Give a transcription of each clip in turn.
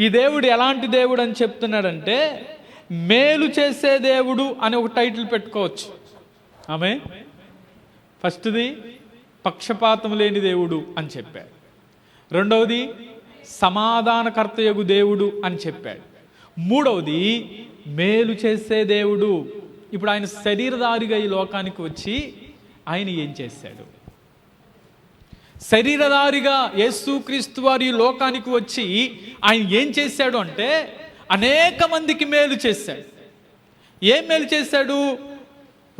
ఈ దేవుడు ఎలాంటి దేవుడు అని చెప్తున్నాడంటే మేలు చేసే దేవుడు అని ఒక టైటిల్ పెట్టుకోవచ్చు. ఆమె ఫస్ట్ది పక్షపాతం లేని దేవుడు అని చెప్పాడు. రెండవది సమాధానకర్తయగు దేవుడు అని చెప్పాడు. మూడవది మేలు చేసే దేవుడు. ఇప్పుడు ఆయన శరీరధారిగా ఈ లోకానికి వచ్చి ఆయన ఏం చేశాడు? శరీరదారిగా యేసుక్రీస్తు వారి లోకానికి వచ్చి ఆయన ఏం చేశాడు అంటే అనేక మందికి మేలు చేశాడు. ఏం మేలు చేశాడు?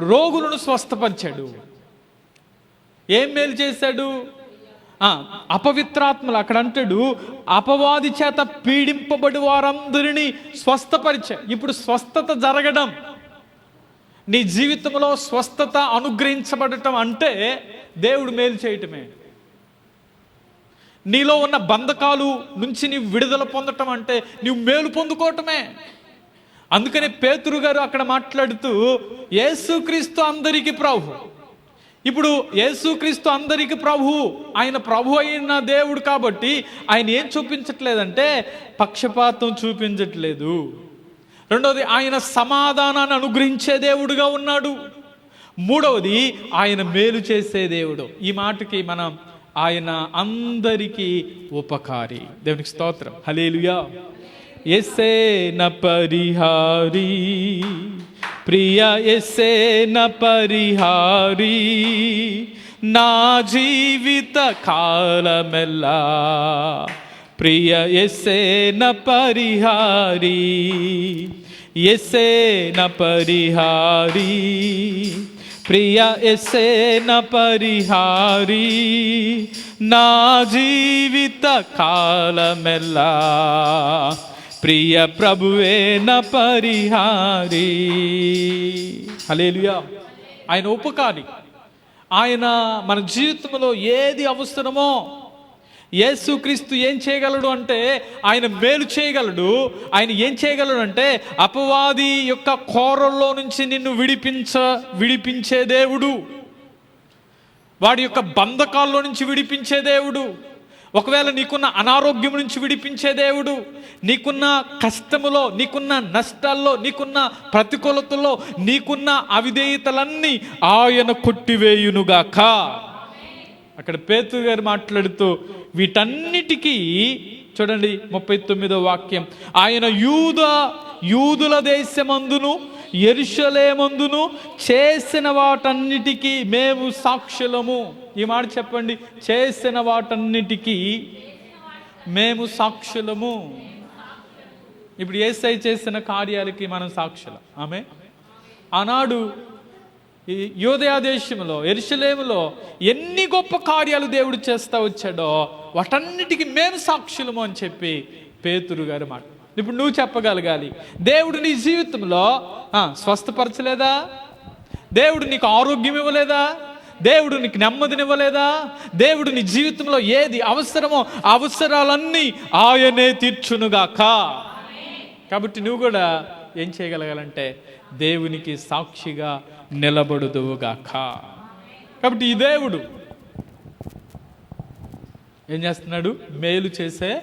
రోగులను స్వస్థపరిచాడు. ఏం మేలు చేశాడు? అపవిత్రాత్మలు. అక్కడ అంటాడు అపవాది చేత పీడింపబడి వారందరినీ స్వస్థపరిచాడు ఇప్పుడు స్వస్థత జరగడం నీ జీవితంలో స్వస్థత అనుగ్రహించబడటం అంటే దేవుడు మేలు చేయటమే. నీలో ఉన్న బంధకాలు నుంచి నీవు విడుదల పొందటం అంటే నీవు మేలు పొందుకోవటమే. అందుకనే పేతురు గారు అక్కడ మాట్లాడుతూ యేసుక్రీస్తు అందరికీ ప్రభు. ఇప్పుడు యేసుక్రీస్తు అందరికి ప్రభు ఆయన ప్రభు అయిన దేవుడు కాబట్టి ఆయన ఏం చూపించట్లేదంటే పక్షపాతం చూపించట్లేదు. రెండవది ఆయన సమాధానాన్ని అనుగ్రహించే దేవుడుగా ఉన్నాడు. మూడవది ఆయన మేలు చేసే దేవుడు. ఈ మాటకి మనం ఆయన అందరికీ ఉపకారి. దేవునికి స్తోత్రం. హలేలుయా ఎస్సే న పరిహారి. ప్రియ ఎస్సే న పరిహారి. నా జీవిత కాలమెల్లా. ప్రియ ఎస్సే న పరిహారి. ఎస్సే న పరిహారీ. ప్రియ ఎసేన పరిహారి పరిహారీ నా జీవిత కాలమెల్లా. ప్రియ ప్రభువే న పరిహారీ. హలేలుయా ఆయన ఉపకారి. ఆయన మన జీవితంలో ఏది అవసరమో యేసుక్రీస్తు ఏం చేయగలడు అంటే ఆయన మేలు చేయగలడు. ఆయన ఏం చేయగలడు అంటే అపవాది యొక్క కోరల్లో నుంచి నిన్ను విడిపించ విడిపించే దేవుడు. వాడి యొక్క బంధకాల్లో నుంచి విడిపించే దేవుడు. ఒకవేళ నీకున్న అనారోగ్యం నుంచి విడిపించే దేవుడు. నీకున్న కష్టములో నీకున్న నష్టాల్లో నీకున్న ప్రతికూలతల్లో నీకున్న అవిధేయతలన్నీ ఆయన కొట్టివేయునుగాక. అక్కడ పేతు గారు మాట్లాడుతూ వీటన్నిటికీ చూడండి ముప్పై తొమ్మిదో వాక్యం. ఆయన యూద యూదుల దేశమందును ఎరుషలేమందును చేసిన వాటన్నిటికీ మేము సాక్షులము. ఈ మాట చెప్పండి. చేసిన వాటన్నిటికీ మేము సాక్షులము. ఇప్పుడు ఏసై చేసిన కార్యాలకి మనం సాక్షులం. ఆమె ఆనాడు యోదయా దేశంలో ఎరుషలేములో ఎన్ని గొప్ప కార్యాలు దేవుడు చేస్తా వచ్చాడో వాటన్నిటికీ మేము సాక్షులము అని చెప్పి పేతురు గారు మాట. ఇప్పుడు నువ్వు చెప్పగలగాలి. దేవుడు నీ జీవితంలో స్వస్థపరచలేదా? దేవుడు నీకు ఆరోగ్యం ఇవ్వలేదా? దేవుడు నీకు నెమ్మదినివ్వలేదా దేవుడు నీ జీవితంలో ఏది అవసరమో అవసరాలన్నీ ఆయనే తీర్చునుగాక. కాబట్టి నువ్వు కూడా ఏం చేయగలగాలంటే దేవునికి సాక్షిగా నిలబడుదువుగాక. కాబట్టి ఈ దేవుడు ఏం చేస్తున్నాడు? మేలు చేసే